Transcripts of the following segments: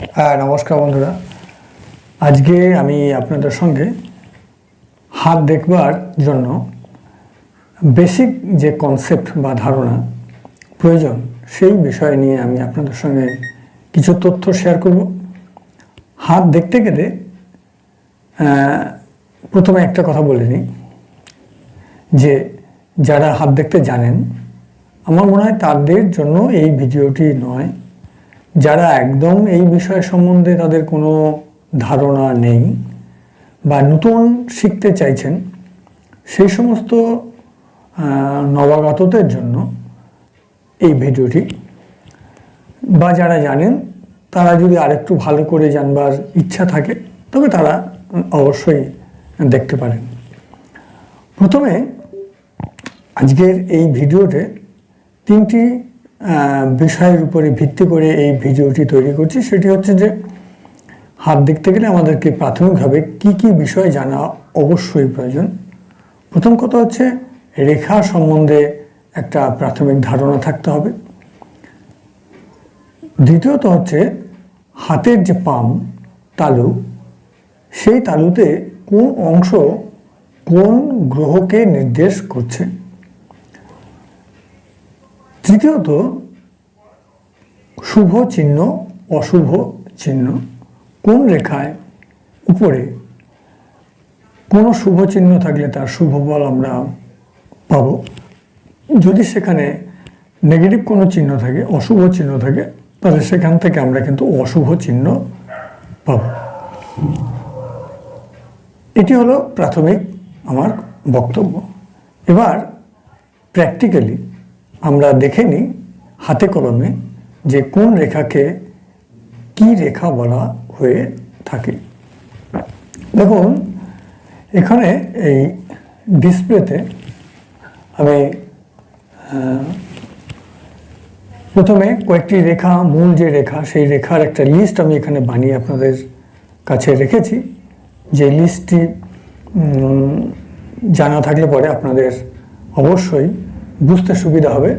হ্যাঁ নমস্কার বন্ধুরা। আজকে আমি আপনাদের সঙ্গে হাত দেখবার জন্য বেসিক যে কনসেপ্ট বা ধারণা প্রয়োজন, সেই বিষয় নিয়ে আমি আপনাদের সঙ্গে কিছু তথ্য শেয়ার করব। হাত দেখতে গেলে প্রথমে একটা কথা বলে নিই, যে যারা হাত দেখতে জানেন, আমার মনে হয় তাদের জন্য এই ভিডিওটি নয় যারা একদম এই বিষয় সম্বন্ধে তাদের কোনো ধারণা নেই বা নতুন শিখতে চাইছেন, সেই সমস্ত নবাগতদের জন্য এই ভিডিওটি। বা যারা জানেন, তারা যদি আরেকটু ভালো করে জানবার ইচ্ছা থাকে, তবে তারা অবশ্যই দেখতে পারেন। প্রথমে, আজকের এই ভিডিওতে তিনটি বিষয়ের উপরে ভিত্তি করে এই ভিডিওটি তৈরি করছি। সেটি হচ্ছে যে, হাত দেখতে গেলে আমাদেরকে প্রাথমিকভাবে কি কি বিষয় জানা অবশ্যই প্রয়োজন। প্রথম কথা হচ্ছে, রেখা সম্বন্ধে একটা প্রাথমিক ধারণা থাকতে হবে। দ্বিতীয়ত হচ্ছে, হাতের যে পাম, তালু, সেই তালুতে কোন অংশ কোন গ্রহকে নির্দেশ করছে? তৃতীয়ত, শুভ চিহ্ন, অশুভ চিহ্ন। কোন রেখায়? উপরে। কোনো শুভ চিহ্ন থাকলে তার শুভ বল আমরা পাব। যদি সেখানে নেগেটিভ কোনো চিহ্ন থাকে, অশুভ চিহ্ন থাকে, তাহলে সেখান থেকে আমরা কিন্তু অশুভ চিহ্ন পাব। এটি হলো প্রাথমিক আমার বক্তব্য। এবার প্র্যাকটিক্যালি আমরা দেখে নিই হাতে কলমে যে কোন রেখাকে কি রেখা বলা হয়ে থাকে। দেখুন, এখানে এই ডিসপ্লেতে আমি প্রথমে কয়েকটি রেখা, মূল যে রেখা, সেই রেখার একটা লিস্ট আমি এখানে বানিয়ে আপনাদের কাছে রেখেছি। যে লিস্টটি জানা থাকলে পরে আপনাদের অবশ্যই বুঝতে সুবিধা হবে।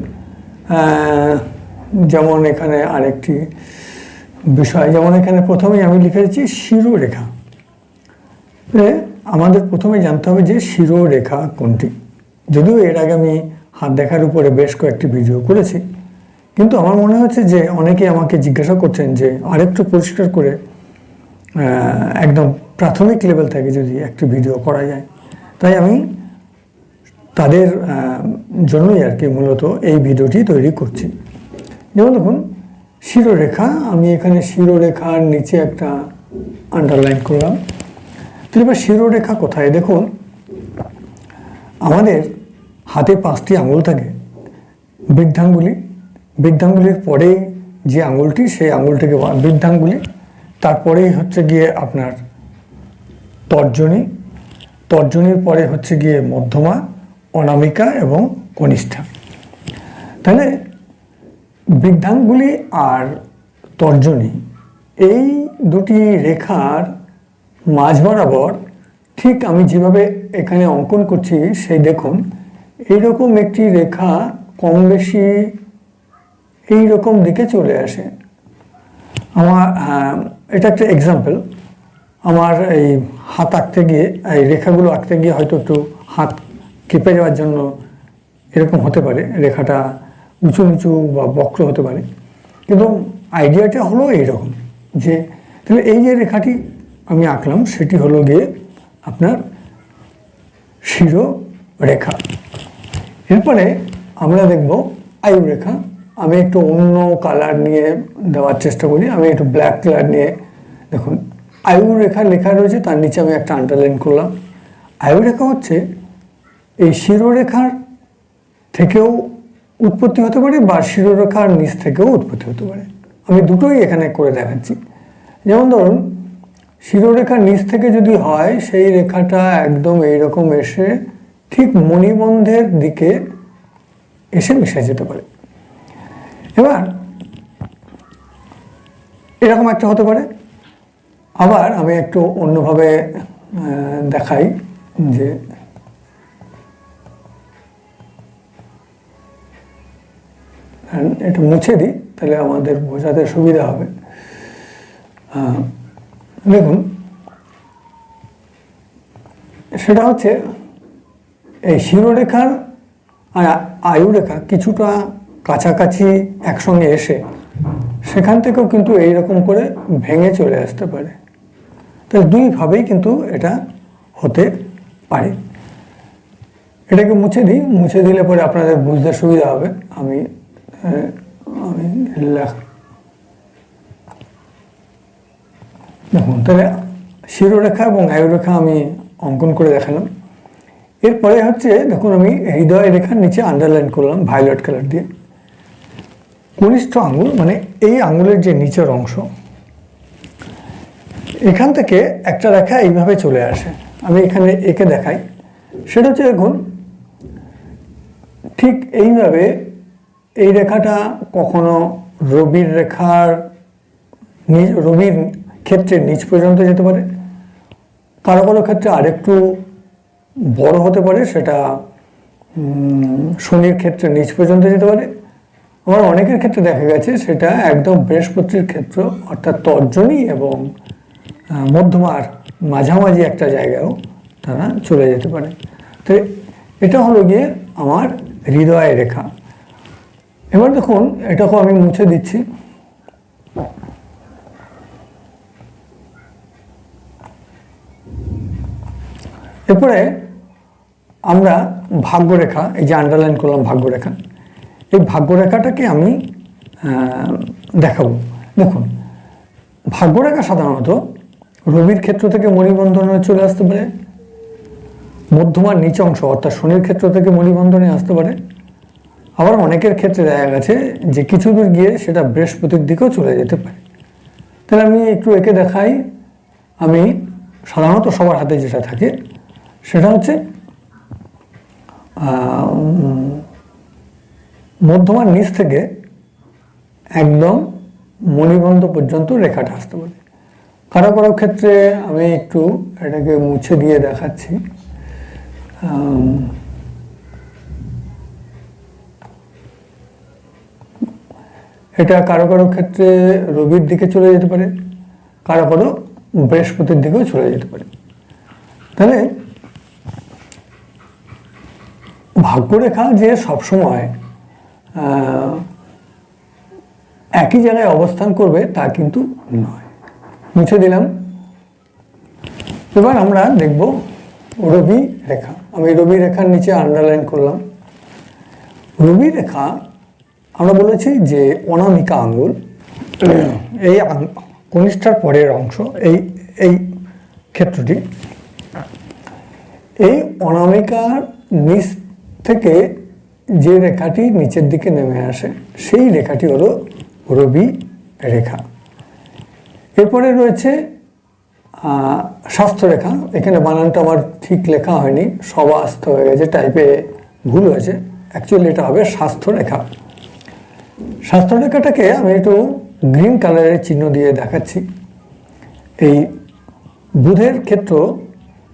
যেমন এখানে আরেকটি বিষয়, যেমন এখানে প্রথমেই আমি লিখেছি শিরোরেখা। আমাদের প্রথমে জানতে হবে যে শিরোরেখা কোনটি। যদিও এর আগে আমি হাত দেখার উপরে বেশ কয়েকটি ভিডিও করেছি, কিন্তু আমার মনে হচ্ছে যে অনেকে আমাকে জিজ্ঞাসা করছেন যে আরেকটু পরিষ্কার করে একদম প্রাথমিক লেভেল থেকে যদি একটি ভিডিও করা যায়। তাই আমি তাদের জন্যই আর কি মূলত এই ভিডিওটি তৈরি করছি। যেমন দেখুন, শিরোরেখা, আমি এখানে শিরোরেখার নিচে একটা আন্ডারলাইন করলাম। তো এবার শিরোরেখা কোথায়? দেখুন, আমাদের হাতে পাঁচটি আঙুল থাকে। বৃদ্ধাঙ্গুলি, বৃদ্ধাঙ্গুলির পরেই যে আঙুলটি, সেই আঙুলটিকে বৃদ্ধাঙ্গুলি, তারপরেই হচ্ছে গিয়ে আপনার তর্জনী। তর্জনীর পরে হচ্ছে গিয়ে মধ্যমা। অনামিকা এবং কনিষ্ঠা। তাহলে বৃদ্ধাঙ্গুলি আর তর্জনী এই দুটি রেখার মাঝ বরাবর ঠিক আমি যেভাবে এখানে অঙ্কন করছি সেই দেখুন এইরকম একটি রেখা কম বেশি এই রকম দিকে চলে আসে। আমার হ্যাঁ, এটা একটা এক্সাম্পল আমার এই হাত আঁকতে গিয়ে এই রেখাগুলো আঁকতে গিয়ে হয়তো একটু হাত কেঁপে যাওয়ার জন্য এরকম হতে পারে, রেখাটা উঁচু নিচু বা বক্র হতে পারে। কিন্তু আইডিয়াটা হলো এইরকম যে, তাহলে এই যে রেখাটি আমি আঁকলাম, সেটি হলো গিয়ে আপনার শিরো রেখা। এরপরে আমরা দেখব আয়ু রেখা। আমি একটু অন্য কালার নিয়ে দেওয়ার চেষ্টা করি। আমি একটু ব্ল্যাক কালার নিয়ে, দেখুন, আয়ু রেখা লেখা রয়েছে, তার নিচে আমি একটা আন্ডারলাইন করলাম। আয়ু রেখা হচ্ছে এই শিরোরেখার থেকেও উৎপত্তি হতে পারে বা শিরোরেখার নিচ থেকেও উৎপত্তি হতে পারে। আমি দুটোই এখানে করে দেখাচ্ছি। যেমন ধরুন শিরোরেখার নিচ থেকে যদি হয়, সেই রেখাটা একদম এইরকম এসে ঠিক মণিবন্ধের দিকে এসে মিশে যেতে পারে। এবার এরকম একটা হতে পারে। আবার আমি একটু অন্যভাবে দেখাই যে এটা মুছে দিই, তাহলে আমাদের বোঝাতে সুবিধা হবে। দেখুন, সেটা হচ্ছে এই শিরোরেখার আর আয়ুরেখা কিছুটা কাছাকাছি একসঙ্গে এসে সেখান থেকেও কিন্তু এই রকম করে ভেঙে চলে আসতে পারে। তাহলে দুইভাবেই কিন্তু এটা হতে পারে। এটাকে মুছে দিই, মুছে দিলে পরে আপনাদের বুঝতে সুবিধা হবে। আমি দেখুন, তাহলে শিরোরেখা এবং আয়ুরেখা আমি অঙ্কন করে দেখালাম। এরপরে হচ্ছে, দেখুন, আমি হৃদয় রেখার নিচে আন্ডারলাইন করলাম ভায়োলেট কালার দিয়ে। কনিষ্ঠ আঙুল মানে এই আঙুলের যে নিচের অংশ, এখান থেকে একটা রেখা এইভাবে চলে আসে। আমি এখানে একে দেখাই। সেটা হচ্ছে, দেখুন, ঠিক এইভাবে এই রেখাটা কখনো রবির রেখার রবির ক্ষেত্রে নিচ পর্যন্ত যেতে পারে? কারও কারও ক্ষেত্রে আরেকটু বড় হতে পারে, সেটা শনির ক্ষেত্রে নিচ পর্যন্ত যেতে পারে। আবার অনেকের ক্ষেত্রে দেখা গেছে সেটা একদম বৃহস্পতির ক্ষেত্র, অর্থাৎ তর্জনী এবং মধ্যমার, মাঝামাঝি একটা জায়গায়ও তারা চলে যেতে পারে। তো এটা হলো গিয়ে আমার হৃদয় রেখা। এবার দেখুন, এটাকেও আমি মুছে দিচ্ছি। এরপরে আমরা ভাগ্যরেখা, এই যে আন্ডারলাইন করলাম ভাগ্যরেখা, এই ভাগ্যরেখাটাকে আমি দেখাবো। দেখুন, ভাগ্যরেখা সাধারণত রবির ক্ষেত্র থেকে মণিবন্ধনে চলে আসতে পারে, মধ্যমার নিচ অংশ অর্থাৎ শনির ক্ষেত্র থেকে মণিবন্ধনে আসতে পারে আবার অনেকের ক্ষেত্রে দেখা গেছে যে কিছু দূর গিয়ে সেটা বৃহস্পতির দিকেও চলে যেতে পারে। তাহলে আমি একটু একে দেখাই। আমি সাধারণত সবার হাতে যেটা থাকে, সেটা হচ্ছে মধ্যমার নিচ থেকে একদম মণিবন্ধ পর্যন্ত রেখাটা আসতে পারে। কারও কারও ক্ষেত্রে আমি একটু এটাকে মুছে দিয়ে দেখাচ্ছি। এটা কারও কারও ক্ষেত্রে রবির দিকে চলে যেতে পারে, কারও কারও বৃহস্পতির দিকেও চলে যেতে পারে। তাহলে ভাগ্যরেখা যে সবসময় একই জায়গায় অবস্থান করবে তা কিন্তু নয়। মুছে দিলাম। এবার আমরা দেখব রবি রেখা। আমি রবি রেখার নিচে আন্ডারলাইন করলাম। রবি রেখা আমরা বলেছি যে অনামিকা আঙ্গুল এই কনিষ্ঠার পরের অংশ এই এই ক্ষেত্রটি। এই অনামিকার নিচ থেকে যে রেখাটি নিচের দিকে নেমে আসে সেই রেখাটি হলো রবি রেখা। এরপরে রয়েছে আহ, স্বাস্থ্যরেখা। এখানে বানানটা আমার ঠিক লেখা হয়নি সবাস্ত হয়ে গেছে টাইপে ভুল হয়েছে। অ্যাকচুয়ালি এটা হবে স্বাস্থ্যরেখা। স্বাস্থ্যরেখাটাকে আমি একটু গ্রিন কালারের চিহ্ন দিয়ে দেখাচ্ছি। এই বুধের ক্ষেত্র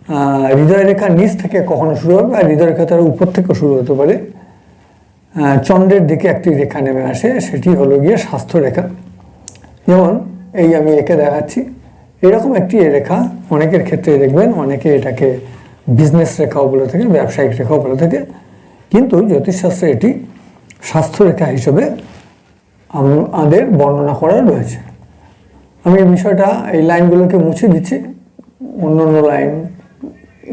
আহ, হৃদয় রেখার নিচ থেকে কখনো শুরু হবে আর হৃদয় রেখা তার উপর থেকে শুরু হতে পারে। চন্দ্রের দিকে একটি রেখা নেমে আসে সেটি হলো গিয়ে স্বাস্থ্য রেখা যেমন এই আমি একে দেখাচ্ছি। এরকম একটি রেখা অনেকের ক্ষেত্রে দেখবেন অনেকে এটাকে বিজনেস রেখাও বলে থাকে ব্যবসায়িক রেখাও বলে থাকে। কিন্তু জ্যোতিষশাস্ত্রে এটি স্বাস্থ্য রেখা হিসেবে আমাদের বর্ণনা করা রয়েছে। আমি এই বিষয়টা, এই লাইনগুলোকে মুছে দিচ্ছি, অন্য অন্য লাইন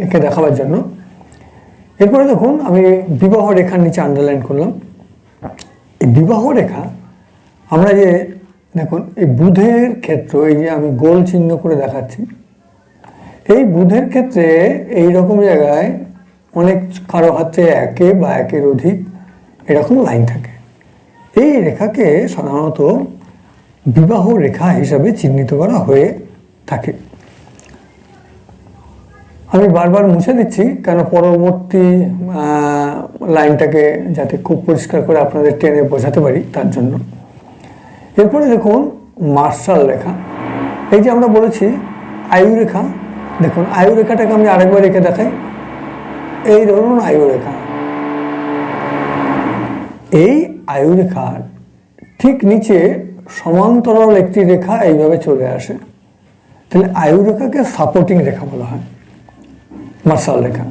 একে দেখাবার জন্য। এরপরে দেখুন, আমি বিবাহ রেখার নিচে আন্ডারলাইন করলাম। এই বিবাহ রেখা, আমরা যে, দেখুন, এই বুধের ক্ষেত্র, এই যে আমি গোল চিহ্ন করে দেখাচ্ছি, এই বুধের ক্ষেত্রে এই রকম জায়গায় অনেক কারও হাতে একে বা একের অধিক এরকম লাইন থাকে। এই রেখাকে সাধারণত বিবাহ রেখা হিসাবে চিহ্নিত করা হয়ে থাকে। আমি বারবার মুছে দিচ্ছি, কেন পরবর্তী লাইনটাকে যাতে খুব পরিষ্কার করে আপনাদের টেনে বোঝাতে পারি তার জন্য। এরপরে দেখুন, মার্শাল রেখা। এই যে আমরা বলেছি, আয়ু রেখা। দেখুন, আয়ু রেখাটাকে আমি আরেকবার রেখে দেখাই। এই ধরুন আয়ু রেখা। এই আয়ু রেখার ঠিক নিচে সমান্তরাল একটি রেখা এইভাবে চলে আসে। তাহলে আয়ু রেখাকে সাপোর্টিং রেখা বলা হয় মার্শাল রেখা।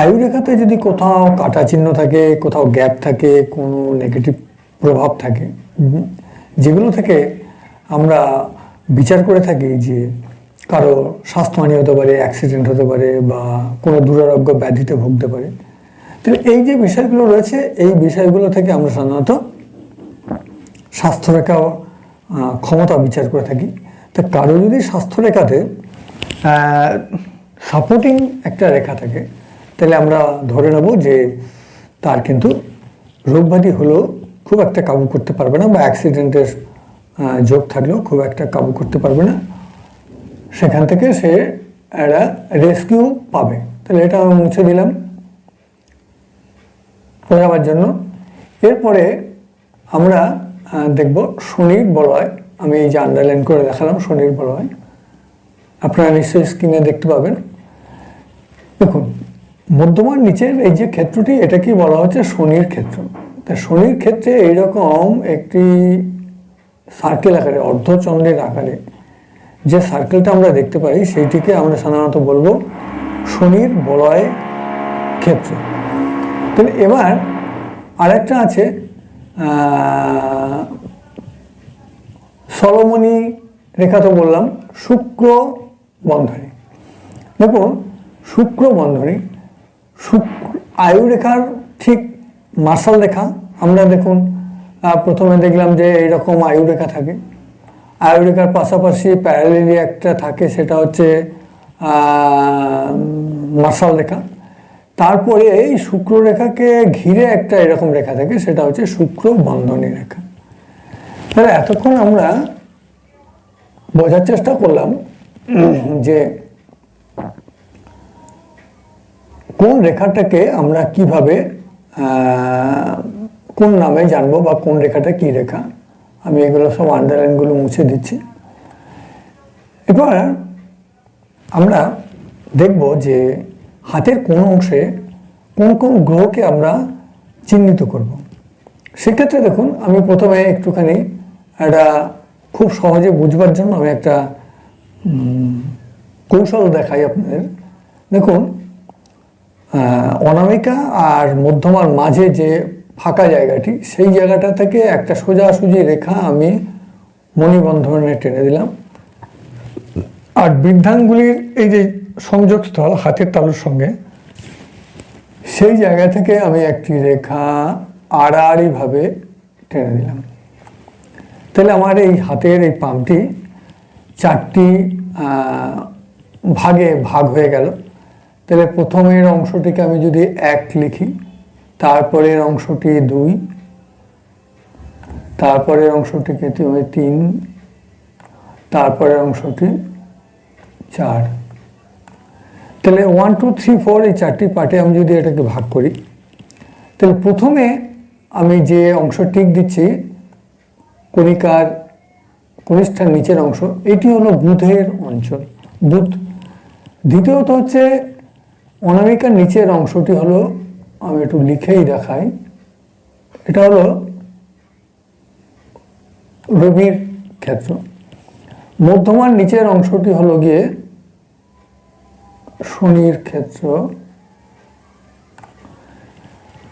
আয়ু রেখাতে যদি কোথাও কাটা চিহ্ন থাকে, কোথাও গ্যাপ থাকে, কোনো নেগেটিভ প্রভাব থাকে, যেগুলো থেকে আমরা বিচার করে থাকি যে কারও স্বাস্থ্যহানি হতে পারে অ্যাক্সিডেন্ট হতে পারে বা কোনো দুরারোগ্য ব্যাধিতে ভুগতে পারে তাহলে এই যে বিষয়গুলো রয়েছে, এই বিষয়গুলো থেকে আমরা সাধারণত স্বাস্থ্যরেখা ক্ষমতা বিচার করে থাকি। তা কারও যদি স্বাস্থ্যরেখাতে সাপোর্টিং একটা রেখা থাকে, তাহলে আমরা ধরে নেব যে তার কিন্তু রোগব্যাধি হলেও খুব একটা কাবু করতে পারবে না বা অ্যাক্সিডেন্টের যোগ থাকলেও খুব একটা কাবু করতে পারবে না। সেখান থেকে সে একটা রেস্কিউ পাবে। তাহলে এটা মুছে দিলাম। বোঝাবার জন্য। এরপরে আমরা দেখব শনির বলয়। আমি এই যে আন্ডারলাইন করে দেখালাম শনির বলয়। আপনারা নিশ্চয়ই স্ক্রিনে দেখতে পাবেন। দেখুন মধ্যমার নিচের এই যে ক্ষেত্রটি এটাকে বলা হচ্ছে শনির ক্ষেত্র? তা শনির ক্ষেত্রে এইরকম একটি সার্কেল আকারে, অর্ধচন্দ্রের আকারে যে সার্কেলটা আমরা দেখতে পাই, সেইটিকে আমরা সাধারণত বলব শনির বলয় ক্ষেত্র। তাহলে এবার আরেকটা আছে আহ, সলমনি রেখা তো বললাম শুক্র বন্ধনী। দেখুন শুক্র বন্ধনী শুক্র আয়ু রেখার ঠিক মার্শাল রেখা। আমরা দেখুন প্রথমে দেখলাম যে এইরকম আয়ু রেখা থাকে। আয়ু রেখার পাশাপাশি প্যারালিলি একটা থাকে সেটা হচ্ছে মার্শাল রেখা। তারপরে এই শুক্র রেখাকে ঘিরে একটা এরকম রেখা থাকে, সেটা হচ্ছে শুক্র বন্ধনী রেখা। তাহলে এতক্ষণ আমরা বোঝার চেষ্টা করলাম যে কোন রেখাটাকে আমরা কীভাবে কোন নামে জানব বা কোন রেখাটা কি রেখা। আমি এগুলো সব আন্ডারলাইনগুলো মুছে দিচ্ছি। এবার আমরা দেখব যে হাতের কোন অংশে কোন কোন গ্রহকে আমরা চিহ্নিত করব। সেক্ষেত্রে দেখুন, আমি প্রথমে একটুখানি একটা খুব সহজে বুঝবার জন্য আমি একটা কৌশল দেখাই আপনাদের। দেখুন অনামিকা আর মধ্যমার মাঝে যে ফাঁকা জায়গাটি, সেই জায়গাটা থেকে একটা সোজাসুজি রেখা আমি মণিবন্ধনে টেনে দিলাম। আর বৃদ্ধাঙ্গুলির এই যে সংযোগস্থল হাতের তালুর সঙ্গে। সেই জায়গা থেকে আমি একটি রেখা আড়াআড়িভাবে টেনে দিলাম তাহলে আমার এই হাতের এই পাম্পটি চারটি ভাগে ভাগ হয়ে গেল। তাহলে প্রথমের অংশটিকে আমি যদি এক লিখি, তারপরের অংশটি দুই, তারপরের অংশটিকে তুমি তিন, তারপরের অংশটি চার। তাহলে ওয়ান টু থ্রি ফোর এই চারটি পার্টে আমি যদি এটাকে ভাগ করি, তাহলে প্রথমে আমি যে অংশ টিক দিচ্ছি, কণিকার কনিষ্ঠার নিচের অংশ, এটি হলো বুধের অঞ্চল, বুধ। দ্বিতীয়ত হচ্ছে অনামিকার নিচের অংশটি হলো, আমি একটু লিখেই দেখাই, এটা হলো রবির ক্ষেত্র। মধ্যমার নিচের অংশটি হলো গিয়ে শনির ক্ষেত্র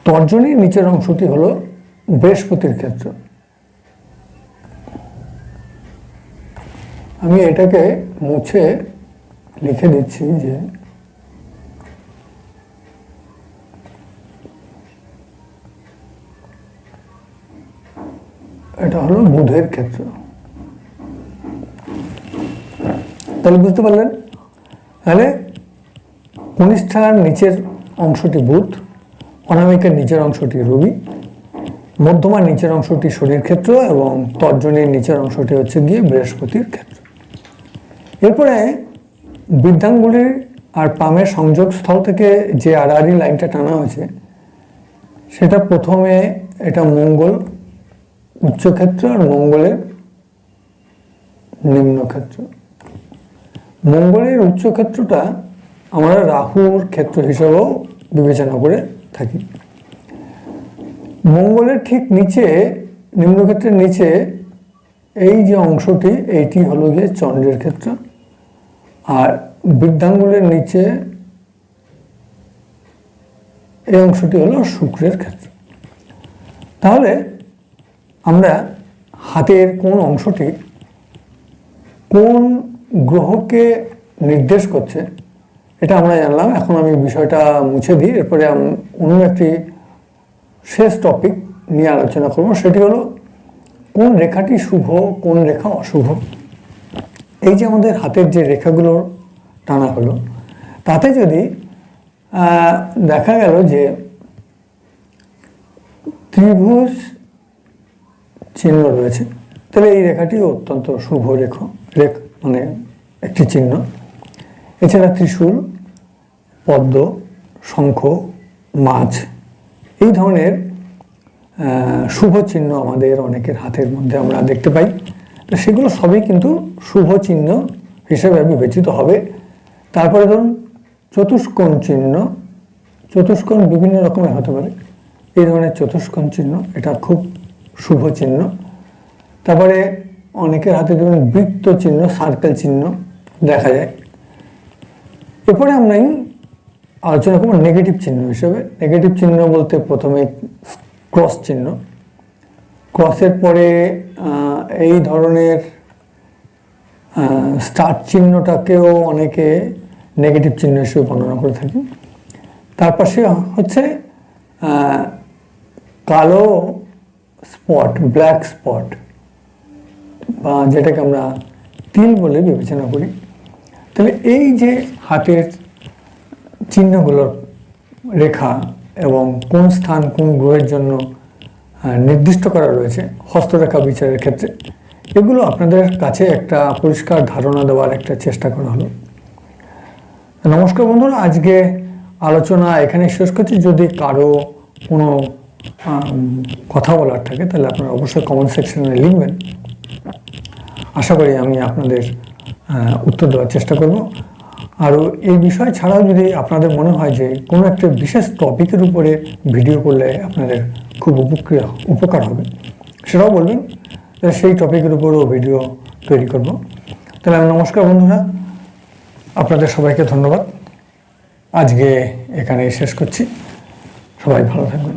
তর্জনীর নিচের অংশটি হলো বৃহস্পতির ক্ষেত্র। আমি এটাকে মুছে লিখে দিচ্ছি যে এটা হলো বুধের ক্ষেত্র। তাহলে বুঝতে পারলেন? তাহলে কনিষ্ঠার নিচের অংশটি বুধ, অনামিকার নিচের অংশটি রবি, মধ্যমার নিচের অংশটি শরীর ক্ষেত্র এবং তর্জনীর নিচের অংশটি হচ্ছে গিয়ে বৃহস্পতির ক্ষেত্র। এরপরে বৃদ্ধাঙ্গুলির আর পামের সংযোগস্থল থেকে যে আড়াআড়ি লাইনটা টানা হয়েছে, সেটা প্রথমে এটা মঙ্গল উচ্চক্ষেত্র আর মঙ্গলের নিম্নক্ষেত্র। মঙ্গলের উচ্চক্ষেত্রটা আমরা রাহুর ক্ষেত্র হিসেবেও বিবেচনা করে থাকি। মঙ্গলের ঠিক নিচে, নিম্নক্ষেত্রের নিচে এই যে অংশটি, এইটি হলো গিয়ে চন্দ্রের ক্ষেত্র। আর বৃদ্ধাঙ্গুলের নিচে এই অংশটি হলো শুক্রের ক্ষেত্র। তাহলে আমরা হাতের কোন অংশটি কোন গ্রহকে নির্দেশ করছে এটা আমরা জানলাম। এখন আমি বিষয়টা মুছে দিই। এরপরে অন্য একটি শেষ টপিক নিয়ে আলোচনা করব। সেটি হলো, কোন রেখাটি শুভ, কোন রেখা অশুভ? এই যে আমাদের হাতের যে রেখাগুলো টানা হলো, তাতে যদি দেখা গেল যে ত্রিভুজ চিহ্ন রয়েছে, তাহলে এই রেখাটি অত্যন্ত শুভ রেখা রেখ মানে একটি চিহ্ন। এছাড়া ত্রিশূল, পদ্ম, শঙ্খ, মাছ এই ধরনের শুভ চিহ্ন আমাদের অনেকের হাতের মধ্যে আমরা দেখতে পাই। তো সেগুলো সবই কিন্তু শুভ চিহ্ন হিসেবে বিবেচিত হবে। তারপরে ধরুন, চতুষ্কোণ চিহ্ন। চতুষ্কোণ বিভিন্ন রকমের হতে পারে। এই ধরনের চতুষ্কোণ চিহ্ন, এটা খুব শুভ চিহ্ন তারপরে অনেকের হাতে ধরুন, বৃত্ত চিহ্ন সার্কেল চিহ্ন দেখা যায়। এরপরে আমরা আলোচনা করব নেগেটিভ চিহ্ন হিসেবে। নেগেটিভ চিহ্ন বলতে প্রথমে ক্রস চিহ্ন। ক্রসের পরে এই ধরনের স্টার চিহ্নটাকেও অনেকে নেগেটিভ চিহ্ন হিসেবে বর্ণনা করে থাকি তার পাশে হচ্ছে কালো স্পট ব্ল্যাক স্পট বা যেটাকে আমরা তিল বলে বিবেচনা করি। তাহলে এই যে হাতের চিহ্নগুলোর রেখা এবং কোন স্থান কোন গ্রহের জন্য নির্দিষ্ট করা রয়েছে, হস্তরেখা বিচারের ক্ষেত্রে, এগুলো আপনাদের কাছে একটা পরিষ্কার ধারণা দেওয়ার একটা চেষ্টা করা হলো। নমস্কার বন্ধুরা, আজকে আলোচনা এখানে শেষ করছি। যদি কারও কোনো কথা বলার থাকে, তাহলে আপনারা অবশ্যই কমেন্ট সেকশনে লিখবেন। আশা করি আমি আপনাদের উত্তর দেওয়ার চেষ্টা করব। আরও এই বিষয় ছাড়াও যদি আপনাদের মনে হয় যে কোনো একটা বিশেষ টপিকের উপরে ভিডিও করলে আপনাদের খুব উপকৃত, উপকার হবে, সেটাও বলবেন সেই টপিকের উপরও ভিডিও তৈরি করব। তাহলে আমি নমস্কার বন্ধুরা, আপনাদের সবাইকে ধন্যবাদ। আজকে এখানে শেষ করছি। সবাই ভালো থাকবেন।